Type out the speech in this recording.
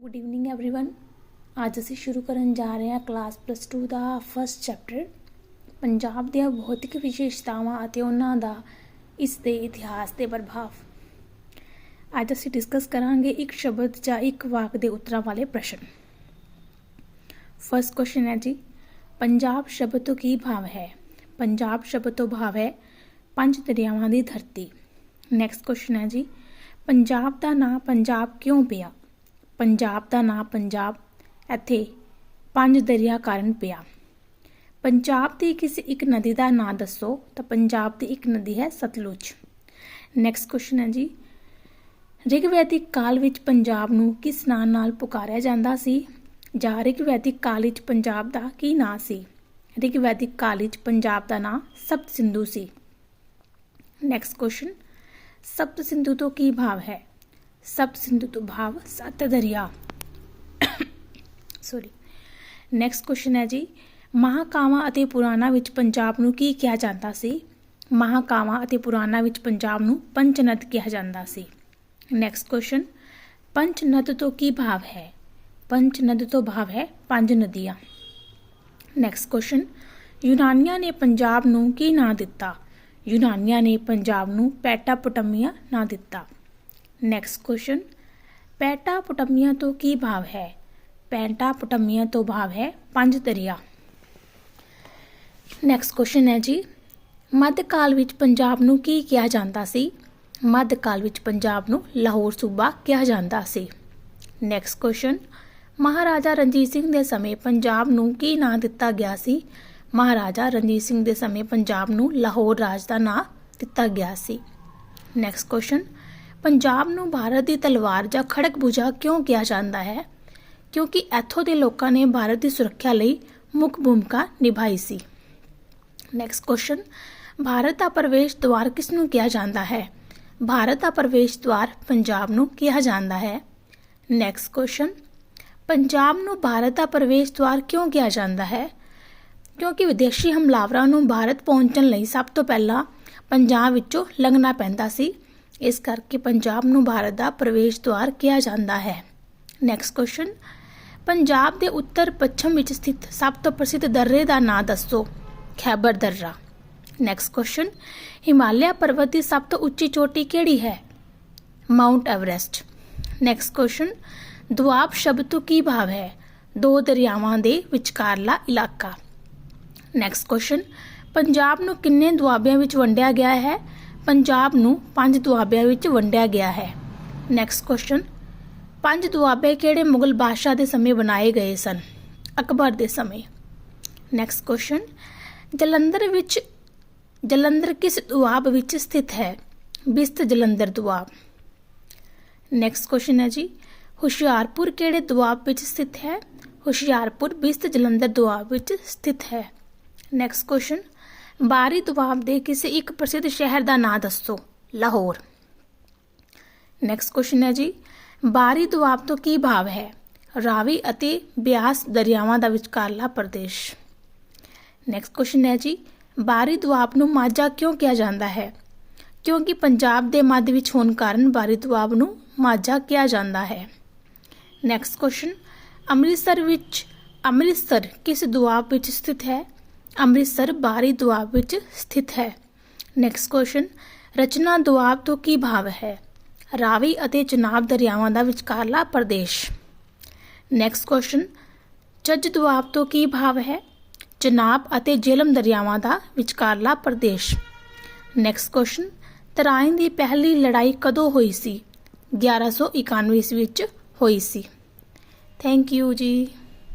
Good evening everyone ਅੱਜ ਅਸੀਂ ਸ਼ੁਰੂ ਕਰਨ ਜਾ ਰਹੇ ਹਾਂ ਕਲਾਸ ਪਲੱਸ 2 ਦਾ ਫਸਟ ਚੈਪਟਰ ਪੰਜਾਬ ਦੀਆਂ ਭੌਤਿਕ ਵਿਸ਼ੇਸ਼ਤਾਵਾਂ ਅਤੇ ਉਹਨਾਂ ਦਾ ਇਸ ਦੇ ਇਤਿਹਾਸ ਤੇ ਪ੍ਰਭਾਵ ਅੱਜ ਅਸੀਂ ਡਿਸਕਸ ਕਰਾਂਗੇ ਇੱਕ ਸ਼ਬਦ ਜਾਂ ਇੱਕ ਵਾਕ ਦੇ ਉੱਤਰਾਂ ਵਾਲੇ ਪ੍ਰਸ਼ਨ ਫਸਟ ਕੁਐਸਚਨ ਹੈ ਜੀ ਪੰਜਾਬ ਸ਼ਬਦ ਤੋਂ ਕੀ ਭਾਵ ਹੈ ਪੰਜਾਬ ਸ਼ਬਦ ਤੋਂ ਭਾਵ ਹੈ ਪੰਜ ਦਰਿਆਵਾਂ ਦੀ ਧਰਤੀ ਨੈਕਸਟ ਕੁਐਸਚਨ ਹੈ ਜੀ ਪੰਜਾਬ ਦਾ ਨਾਂ ਪੰਜਾਬ ਕਿਉਂ ਪਿਆ ਪੰਜਾਬ ਦਾ ਨਾਂ ਪੰਜਾਬ, ਇੱਥੇ ਪੰਜ ਦਰਿਆ ਕਾਰਨ ਪਿਆ। ਪੰਜਾਬ ਦੀ ਕਿਸੇ ਇੱਕ ਨਦੀ ਦਾ ਨਾਂ ਦੱਸੋ? ਤਾਂ ਪੰਜਾਬ ਦੀ ਇੱਕ ਨਦੀ ਹੈ ਸਤਲੁਜ। ਨੈਕਸਟ ਕੁਐਸਚਨ ਹੈ ਜੀ। ਰਿਗਵੈਦਿਕ ਕਾਲ ਵਿੱਚ ਪੰਜਾਬ ਨੂੰ ਕਿਸ ਨਾਂ ਨਾਲ ਪੁਕਾਰਿਆ ਜਾਂਦਾ ਸੀ? ਜਾਂ ਰਿਗਵੈਦਿਕ ਕਾਲ ਵਿੱਚ ਪੰਜਾਬ ਦਾ ਕੀ ਨਾਂ ਸੀ? ਰਿਗਵੈਦਿਕ ਕਾਲ ਵਿੱਚ ਪੰਜਾਬ ਦਾ ਨਾਂ ਸਪਤ ਸਿੰਧੂ ਸੀ। ਨੈਕਸਟ ਕੁਐਸਚਨ ਸਪਤ ਸਿੰਧੂ ਤੋਂ ਕੀ ਭਾਵ ਹੈ? ਸਪਤ ਸਿੰਧੂ ਤੋਂ ਭਾਵ ਸੱਤ ਦਰਿਆ। ਸੌਰੀ ਨੈਕਸਟ ਕੁਐਸਚਨ ਹੈ ਜੀ, ਮਹਾਕਾਵਾਂ ਅਤੇ ਪੁਰਾਣਾ ਵਿੱਚ ਪੰਜਾਬ ਨੂੰ ਕੀ ਕਿਹਾ ਜਾਂਦਾ ਸੀ? ਮਹਾਕਾਵਾਂ ਅਤੇ ਪੁਰਾਣਾ ਵਿੱਚ ਪੰਜਾਬ ਨੂੰ ਪੰਚਨਦ ਕਿਹਾ ਜਾਂਦਾ ਸੀ। ਨੈਕਸਟ ਕੁਐਸਚਨ ਪੰਚਨਦ ਤੋਂ ਕੀ ਭਾਵ ਹੈ? ਪੰਚਨਦ ਤੋਂ ਭਾਵ ਹੈ ਪੰਜ ਨਦੀਆਂ। ਨੈਕਸਟ ਕੁਐਸਚਨ ਯੂਨਾਨੀਆਂ ਨੇ ਪੰਜਾਬ ਨੂੰ ਕੀ ਨਾਂ ਦਿੱਤਾ? ਯੂਨਾਨੀਆਂ ਨੇ ਪੰਜਾਬ ਨੂੰ ਪੈਟਾਪੋਟਮੀਆ ਨਾਂ ਦਿੱਤਾ। ਨੈਕਸਟ ਕੁਐਸਚਨ ਪੈਟਾਪੋਟਮੀਆ ਤੋਂ ਕੀ ਭਾਵ ਹੈ? ਪੈਟਾਪੋਟਮੀਆ ਤੋਂ ਭਾਵ ਹੈ ਪੰਜ ਦਰਿਆ। ਨੈਕਸਟ ਕੁਐਸਚਨ ਹੈ ਜੀ। ਮੱਧ ਕਾਲ ਵਿੱਚ ਪੰਜਾਬ ਨੂੰ ਕੀ ਕਿਹਾ ਜਾਂਦਾ ਸੀ? ਮੱਧ ਕਾਲ ਵਿੱਚ ਪੰਜਾਬ ਨੂੰ ਲਾਹੌਰ ਸੂਬਾ ਕਿਹਾ ਜਾਂਦਾ ਸੀ। ਨੈਕਸਟ ਕੁਐਸਚਨ ਮਹਾਰਾਜਾ ਰਣਜੀਤ ਸਿੰਘ ਦੇ ਸਮੇਂ ਪੰਜਾਬ ਨੂੰ ਕੀ ਨਾਂ ਦਿੱਤਾ ਗਿਆ ਸੀ? ਮਹਾਰਾਜਾ ਰਣਜੀਤ ਸਿੰਘ ਦੇ ਸਮੇਂ ਪੰਜਾਬ ਨੂੰ ਲਾਹੌਰ ਰਾਜ ਦਾ ਨਾਂ ਦਿੱਤਾ ਗਿਆ ਸੀ। ਨੈਕਸਟ ਕੁਐਸਚਨ ਪੰਜਾਬ ਨੂੰ ਭਾਰਤ ਦੀ ਤਲਵਾਰ ਜਾਂ ਖੜਕ ਭੁਜਾ ਕਿਉਂ ਕਿਹਾ ਜਾਂਦਾ ਹੈ? ਕਿਉਂਕਿ ਇੱਥੋਂ ਦੇ ਲੋਕਾਂ ਨੇ ਭਾਰਤ ਦੀ ਸੁਰੱਖਿਆ ਲਈ ਮੁੱਖ ਭੂਮਿਕਾ ਨਿਭਾਈ ਸੀ। ਨੈਕਸਟ ਕੁਐਸਚਨ ਭਾਰਤ ਦਾ ਪ੍ਰਵੇਸ਼ ਦੁਆਰ ਕਿਸ ਨੂੰ ਕਿਹਾ ਜਾਂਦਾ ਹੈ? ਭਾਰਤ ਦਾ ਪ੍ਰਵੇਸ਼ ਦੁਆਰ ਪੰਜਾਬ ਨੂੰ ਕਿਹਾ ਜਾਂਦਾ ਹੈ। ਨੈਕਸਟ ਕੁਐਸਚਨ ਪੰਜਾਬ ਨੂੰ ਭਾਰਤ ਦਾ ਪ੍ਰਵੇਸ਼ ਦੁਆਰ ਕਿਉਂ ਕਿਹਾ ਜਾਂਦਾ ਹੈ? ਕਿਉਂਕਿ ਵਿਦੇਸ਼ੀ ਹਮਲਾਵਰਾਂ ਨੂੰ ਭਾਰਤ ਪਹੁੰਚਣ ਲਈ ਸਭ ਤੋਂ ਪਹਿਲਾਂ ਪੰਜਾਬ ਵਿੱਚੋਂ ਲੰਘਣਾ ਪੈਂਦਾ ਸੀ। ਇਸ ਕਰਕੇ ਪੰਜਾਬ ਨੂੰ ਭਾਰਤ ਦਾ ਪ੍ਰਵੇਸ਼ ਦੁਆਰ ਕਿਹਾ ਜਾਂਦਾ ਹੈ। ਨੈਕਸਟ ਕੁਐਸਚਨ ਪੰਜਾਬ ਦੇ ਉੱਤਰ ਪੱਛਮ ਵਿੱਚ ਸਥਿਤ ਸਭ ਤੋਂ ਪ੍ਰਸਿੱਧ ਦਰਰੇ ਦਾ ਨਾਂ ਦੱਸੋ, ਖੈਬਰ ਦਰਰਾ। ਨੈਕਸਟ ਕੁਐਸਚਨ ਹਿਮਾਲਿਆ ਪਰਬਤ ਦੀ ਸਭ ਤੋਂ ਉੱਚੀ ਚੋਟੀ ਕਿਹੜੀ ਹੈ? Mount Everest next question Doab ਸ਼ਬਦ ਤੋਂ ਕੀ ਭਾਵ ਹੈ? ਦੋ ਦਰਿਆਵਾਂ ਦੇ ਵਿਚਕਾਰਲਾ ਇਲਾਕਾ। ਨੈਕਸਟ ਕੁਐਸਚਨ ਪੰਜਾਬ ਨੂੰ ਕਿੰਨੇ ਦੁਆਬਿਆਂ ਵਿੱਚ ਵੰਡਿਆ ਗਿਆ ਹੈ? ਪੰਜਾਬ ਨੂੰ ਪੰਜ ਦੁਆਬਿਆਂ ਵਿੱਚ ਵੰਡਿਆ ਗਿਆ ਹੈ। ਨੈਕਸਟ ਕੁਐਸਚਨ ਪੰਜ ਦੁਆਬੇ ਕਿਹੜੇ ਮੁਗਲ ਬਾਦਸ਼ਾਹ ਦੇ ਸਮੇਂ ਬਣਾਏ ਗਏ ਸਨ? ਅਕਬਰ ਦੇ ਸਮੇਂ। ਨੈਕਸਟ ਕੁਐਸਚਨ ਜਲੰਧਰ ਵਿੱਚ, ਜਲੰਧਰ ਕਿਸ ਦੁਆਬ ਵਿੱਚ ਸਥਿਤ ਹੈ? ਬਿਸਤ ਜਲੰਧਰ ਦੁਆਬ। ਨੈਕਸਟ ਕੁਐਸਚਨ ਹੈ ਜੀ, ਹੁਸ਼ਿਆਰਪੁਰ ਕਿਹੜੇ ਦੁਆਬ ਵਿੱਚ ਸਥਿਤ ਹੈ? ਹੁਸ਼ਿਆਰਪੁਰ ਬਿਸਤ ਜਲੰਧਰ ਦੁਆਬ ਵਿੱਚ ਸਥਿਤ ਹੈ। ਨੈਕਸਟ ਕੁਐਸਚਨ ਬਾਹਰੀ ਦੁਆਬ ਦੇ ਕਿਸੇ ਇੱਕ ਪ੍ਰਸਿੱਧ ਸ਼ਹਿਰ ਦਾ ਨਾਂ ਦੱਸੋ, ਲਾਹੌਰ। ਨੈਕਸਟ ਕੁਐਸਚਨ ਹੈ ਜੀ ਬਾਰੀ ਦੁਆਬ ਤੋਂ ਕੀ ਭਾਵ ਹੈ? ਰਾਵੀ ਅਤੇ ਬਿਆਸ ਦਰਿਆਵਾਂ ਦਾ ਵਿਚਕਾਰਲਾ ਪ੍ਰਦੇਸ਼। ਨੈਕਸਟ ਕੁਐਸਚਨ ਹੈ ਜੀ, ਬਾਹਰੀ ਦੁਆਬ ਨੂੰ ਮਾਝਾ ਕਿਉਂ ਕਿਹਾ ਜਾਂਦਾ ਹੈ? ਕਿਉਂਕਿ ਪੰਜਾਬ ਦੇ ਮੱਧ ਵਿੱਚ ਹੋਣ ਕਾਰਨ ਬਾਰੀ ਦੁਆਬ ਨੂੰ ਮਾਝਾ ਕਿਹਾ ਜਾਂਦਾ ਹੈ। ਨੈਕਸਟ ਕੁਐਸਚਨ ਅੰਮ੍ਰਿਤਸਰ ਵਿੱਚ, ਅੰਮ੍ਰਿਤਸਰ ਕਿਸ ਦੁਆਬ ਵਿੱਚ ਸਥਿਤ ਹੈ? ਅੰਮ੍ਰਿਤਸਰ ਬਾਹਰੀ ਦੁਆਬ ਵਿੱਚ ਸਥਿਤ ਹੈ। ਨੈਕਸਟ ਕੁਐਸਚਨ ਰਚਨਾ ਦੁਆਬ ਤੋਂ ਕੀ ਭਾਵ ਹੈ? ਰਾਵੀ ਅਤੇ ਚਨਾਬ ਦਰਿਆਵਾਂ ਦਾ ਵਿਚਕਾਰਲਾ ਪ੍ਰਦੇਸ਼। ਨੈਕਸਟ ਕੁਐਸਚਨ ਚੱਜ ਦੁਆਬ ਤੋਂ ਕੀ ਭਾਵ ਹੈ? ਚਨਾਬ ਅਤੇ ਜੇਲਮ ਦਰਿਆਵਾਂ ਦਾ ਵਿਚਕਾਰਲਾ ਪ੍ਰਦੇਸ਼। ਨੈਕਸਟ ਕੁਐਸਚਨ ਤਰਾਇਨ ਦੀ ਪਹਿਲੀ ਲੜਾਈ ਕਦੋਂ ਹੋਈ ਸੀ? 1191 ਈਸਵੀ ਵਿੱਚ ਹੋਈ ਸੀ। ਥੈਂਕ ਯੂ ਜੀ।